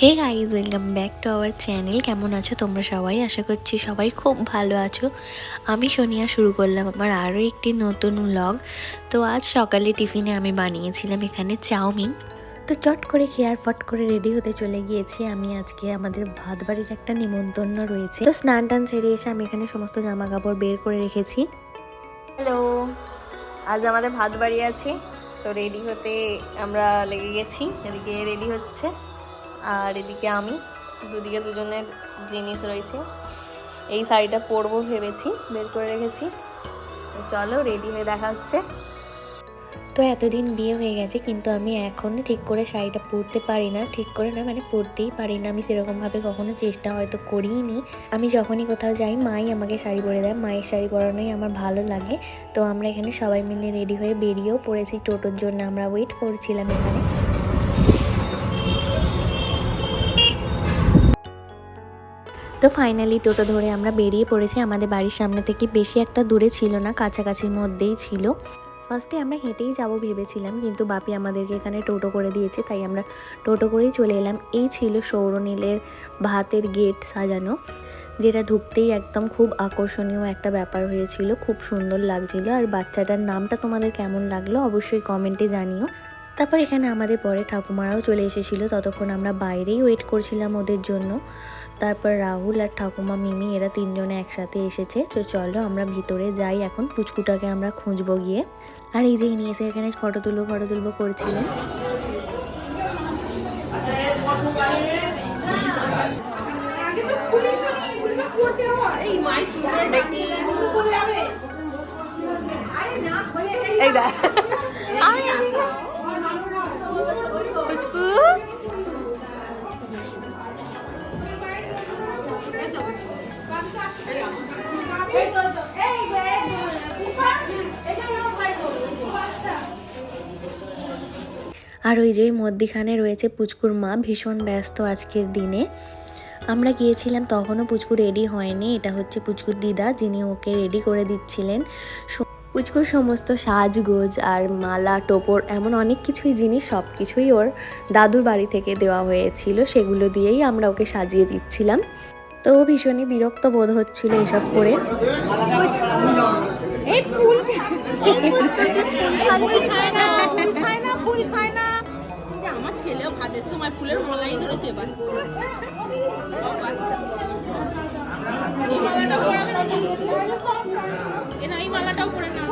Hey guys welcome back to our channel কেমন আছো তোমরা সবাই? আশা করছি সবাই খুব ভালো আছো। আমি সোনিয়া, শুরু করলাম আমার আরও একটি নতুন ব্লগ তো আজ সকালে টিফিনে আমি বানিয়েছিলাম এখানে চাউমিন। তো চট করে খেয়ে আর ফট করে রেডি হতে চলে গিয়েছি। আমি আজকে আমাদের ভাত বাড়ির একটা নিমন্ত্রণ রয়েছে। তো স্নান টান সেরে এসে আমি এখানে সমস্ত জামা কাপড় বের করে রেখেছি। হ্যালো আজ আমাদের ভাত বাড়ি আছে। তো রেডি হতে আমরা লেগে গেছি। এদিকে রেডি হচ্ছে। আর এদিকে আমি, দুদিকে দুজনের জিনিস রয়েছে। এই শাড়িটা পরবো ভেবেছি, বের করে রেখেছি। তো চলো রেডি হয়ে দেখা হচ্ছে। তো এতদিন বিয়ে হয়ে গেছে, কিন্তু আমি এখন ঠিক করে শাড়িটা পরতে পারি না। ঠিক করে না মানে পরতেই পারি না। আমি সেরকমভাবে কখনো চেষ্টা হয়তো করিনি। আমি যখনই কোথাও যাই, মাই আমাকে শাড়ি পরে দেয়। মায়ের শাড়ি পরানোই আমার ভালো লাগে। তো আমরা এখানে সবাই মিলে রেডি হয়ে বেরিয়েও পড়েছি টোটোর জন্য। আমরা ওয়েট করছিলাম এখানে। তো ফাইনালি টোটো ধরে আমরা বেরিয়ে পড়েছি। আমাদের বাড়ির সামনে থেকে বেশি একটা দূরে ছিল না, কাছাকাছির মধ্যেই ছিল। ফার্স্টে আমরা হেঁটেই যাব ভেবেছিলাম, কিন্তু বাপি আমাদেরকে এখানে টোটো করে দিয়েছে, তাই আমরা টোটো করেই চলে এলাম। এই ছিল সৌরনীলের ভাতের গেট সাজানো, যেটা ঢুকতেই একদম খুব আকর্ষণীয় একটা ব্যাপার হয়েছিল, খুব সুন্দর লাগছিল। আর বাচ্চাটার নামটা তোমাদের কেমন লাগল অবশ্যই কমেন্টে জানিও। তারপর এখানে আমাদের পরে ঠাকুমারাও চলে এসেছিল, ততক্ষণ আমরা বাইরেই ওয়েট করছিলাম ওদের জন্য। তারপর রাহুল আর ঠাকুমা, মিমি এরা তিনজনে একসাথে এসেছে। তো চলো আমরা ভিতরে যাই, এখন পুচকুটাকে আমরা খুঁজবো গিয়ে। আর এই যে নিয়ে এসে এখানে ফটো তুলবো ফটো তুলবো করছিলেন। এই আর ওই যে মধ্যিখানে রয়েছে পুচকুর মা, ভীষণ ব্যস্ত আজকের দিনে। আমরা গিয়েছিলাম, তখনও পুচকু রেডি হয়নি। এটা হচ্ছে পুচকুর দিদা, যিনি ওকে রেডি করে দিচ্ছিলেন। পুচকুর সমস্ত সাজগোজ আর মালা, টোপর, এমন অনেক কিছুই জিনিস সব কিছুই ওর দাদুর বাড়ি থেকে দেওয়া হয়েছিল। সেগুলো দিয়েই আমরা ওকে সাজিয়ে দিচ্ছিলাম। তো ও ভীষণই বিরক্ত বোধ হচ্ছিল এসব করে। এই ফুল ফুল খায় না ফুল খায় না ফুল খায় না। যে আমার ছেলেও ভাতের সময় ফুলের মালাই ধরেছে এবার। বাবা। এই মালাটাও পরাবে না এই মালাটাও পরে না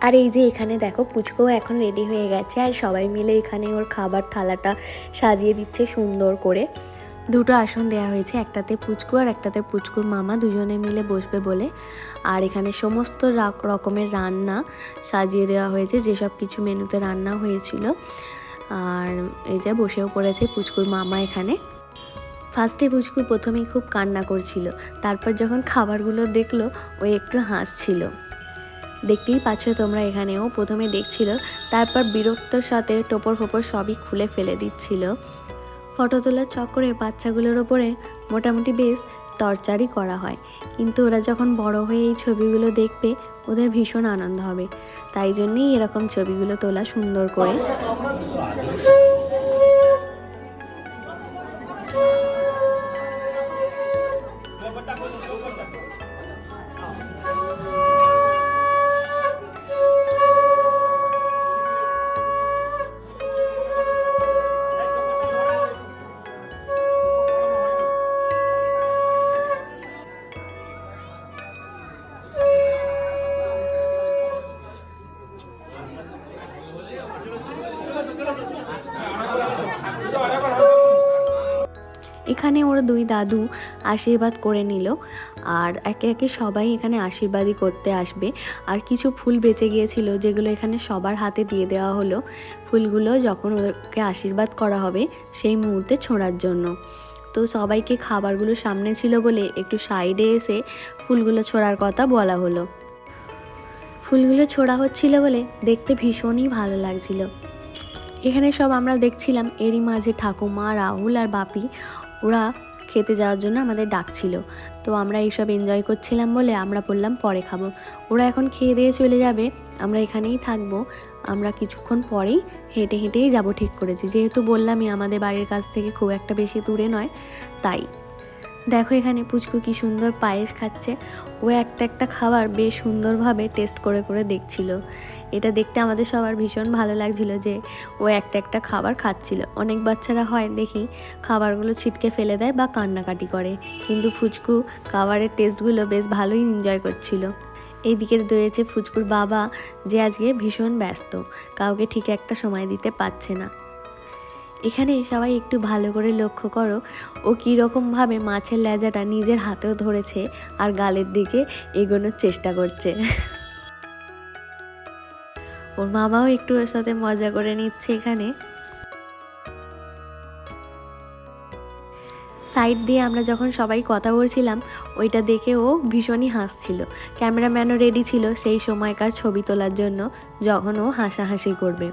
আর এই যে এখানে দেখো পুচকো এখন রেডি হয়ে গেছে আর সবাই মিলে এখানে ওর খাবার থালাটা সাজিয়ে দিচ্ছে সুন্দর করে। দুটো আসন দেওয়া হয়েছে, একটাতে পুচকু আর একটাতে পুচকুর মামা, দুজনে মিলে বসবে বলে। আর এখানে সমস্ত রকমের রান্না সাজিয়ে দেওয়া হয়েছে, যেসব কিছু মেনুতে রান্না হয়েছিল। আর এই যে বসেও পড়েছে পুচকুর মামা এখানে। ফার্স্টে পুচকু প্রথমেই খুব কান্না করছিল, তারপর যখন খাবারগুলো দেখল, ও একটু হাসছিল। দেখতেই পাচ্ছ তোমরা এখানেও। প্রথমে দেখছিল, তারপর বিরক্তর সাথে টোপর ফোপর সবই খুলে ফেলে দিচ্ছিল। ফটো তোলার চক্করে বাচ্চাগুলোর ওপরে মোটামুটি বেশ টর্চারই করা হয়। কিন্তু ওরা যখন বড় হয়ে এই ছবিগুলো দেখবে, ওদের ভীষণ আনন্দ হবে। তাই জন্যেই এরকম ছবিগুলো তোলা সুন্দর করে। এখানে ওর দুই দাদু আশীর্বাদ করে নিল। আর একে একে সবাই এখানে আশীর্বাদই করতে আসবে। আর কিছু ফুল বেঁচে গিয়েছিল যেগুলো এখানে সবার হাতে দিয়ে দেওয়া হলো। ফুলগুলো যখন ওদেরকে আশীর্বাদ করা হবে সেই মুহূর্তে ছোঁড়ার জন্য। তো সবাইকে খাবারগুলো সামনে ছিল বলে একটু সাইডে এসে ফুলগুলো ছোড়ার কথা বলা হলো। ফুলগুলো ছোড়া হচ্ছিল বলে দেখতে ভীষণই ভালো লাগছিল। এখানে সব আমরা দেখছিলাম, এরই মাঝে ঠাকুমা, রাহুল আর বাপি ওরা খেতে যাওয়ার জন্য আমাদের ডাকছিল। তো আমরা এইসব এনজয় করছিলাম বলে আমরা বললাম পরে খাব। ওরা এখন খেয়ে দিয়ে চলে যাবে। আমরা এখানেই থাকব। আমরা কিছুক্ষণ পরেই হেঁটে হেঁটেই যাব ঠিক করেছি। যেহেতু বললামই আমাদের বাড়ির কাছ থেকে খুব একটা বেশি দূরে নয়, তাই। দেখো এখানে পুচকু কি সুন্দর পায়েস খাচ্ছে। ও একটা একটা খাবার বেশ সুন্দরভাবে টেস্ট করে করে দেখছিল। এটা দেখতে আমাদের সবার ভীষণ ভালো লাগছিল যে ও একটা একটা খাবার খাচ্ছিল। অনেক বাচ্চারা হয় দেখি খাবারগুলো ছিটকে ফেলে দেয় বা কান্নাকাটি করে। কিন্তু ফুচকু খাবারের টেস্টগুলো বেশ ভালোই এনজয় করছিল। এইদিকে রয়েছে ফুচকুর বাবা যে আজকে ভীষণ ব্যস্ত। কাউকে ঠিক একটা সময় দিতে পারছে না। এখানে সবাই একটু ভালো করে লক্ষ্য করো, ও কীরকমভাবে মাছের লেজাটা নিজের হাতেও ধরেছে আর গালের দিকে এগোনোর চেষ্টা করছে। ওর মামাও একটু ওর সাথে মজা করে নিচ্ছে এখানে। সাইড দিয়ে আমরা যখন সবাই কথা বলছিলাম, ওইটা দেখে ও ভীষণই হাসছিল। ক্যামেরাম্যানও রেডি ছিল সেই সময়কার ছবি তোলার জন্য, যখন ও হাসাহাসি করবে।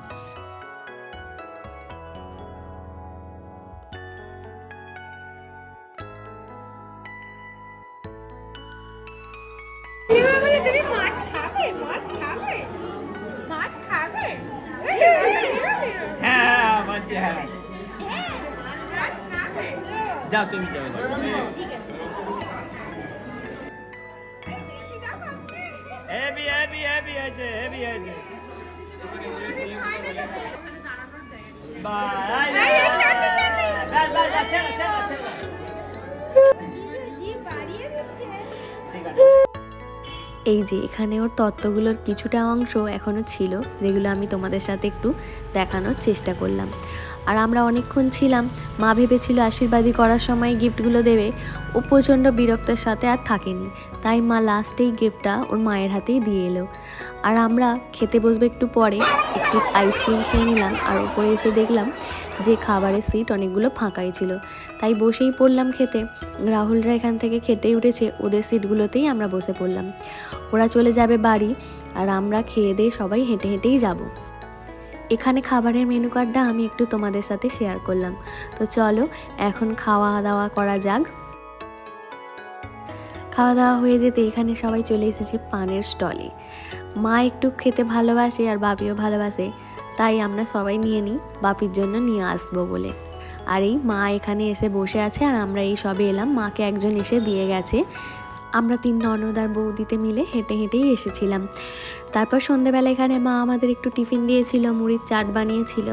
তুমি মাছ খাবে মাছ খাবে। মাছ খাবে। হ্যাঁ বাচ্চা হ্যাঁ মাছ খাবে। যাও তুমি যাও হেভি হেভি হেভি আছে হেভি আছে বাই বাই বাই বাই এই যে, এখানে ওর তত্ত্বগুলোর কিছুটা অংশ এখনও ছিল, যেগুলো আমি তোমাদের সাথে একটু দেখানোর চেষ্টা করলাম। আর আমরা অনেকক্ষণ ছিলাম, মা ভেবেছিল আশীর্বাদী করার সময় গিফটগুলো দেবে, ও প্রচণ্ড বিরক্তের সাথে আর থাকেনি। তাই মা লাস্টেই গিফটটা ওর মায়ের হাতেই দিয়ে এলো। আর আমরা খেতে বসবে একটু পরে, একটু আইসক্রিম খেয়ে নিলাম, আর উপরে এসে দেখলাম যে খাবারের সিট অনেকগুলো ফাঁকাই ছিল। তাই বসেই পড়লাম খেতে। রাহুলরা এখান থেকে খেতেই উঠেছে। ওদের সিটগুলোতেই আমরা বসে পড়লাম। ওরা চলে যাবে বাড়ি আর আমরা খেয়ে দিয়ে সবাই হেঁটে হেঁটেই যাব। এখানে খাবারের মেনু কার্ডটা আমি একটু তোমাদের সাথে শেয়ার করলাম। তো চলো, এখন খাওয়া দাওয়া করা যাক। খাওয়া দাওয়া হয়ে যেতে এখানে সবাই চলে এসেছি পানের স্টলে মা একটু খেতে ভালোবাসে আর বাপিও ভালোবাসে। তাই আমরা সবাই নিয়ে নিই, বাপির জন্য নিয়ে আসব বলে। আর এই মা এখানে এসে বসে আছে আর আমরা এই সবে এলাম। মাকে একজন এসে দিয়ে গেছে। আমরা তিন ননদ আর বৌদিতে মিলে হেঁটে হেঁটেই এসেছিলাম। তারপর সন্ধেবেলা এখানে মা আমাদের একটু টিফিন দিয়েছিল, মুড়ির চাট বানিয়েছিল।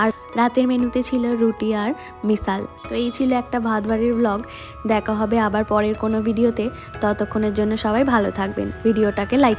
আর রাতের মেনুতে ছিল রুটি আর মিসাল তো এই ছিল একটা ভাত বাড়ির ব্লগ দেখা হবে আবার পরের কোনো ভিডিওতে। ততক্ষণের জন্য সবাই ভালো থাকবেন। ভিডিওটাকে লাইক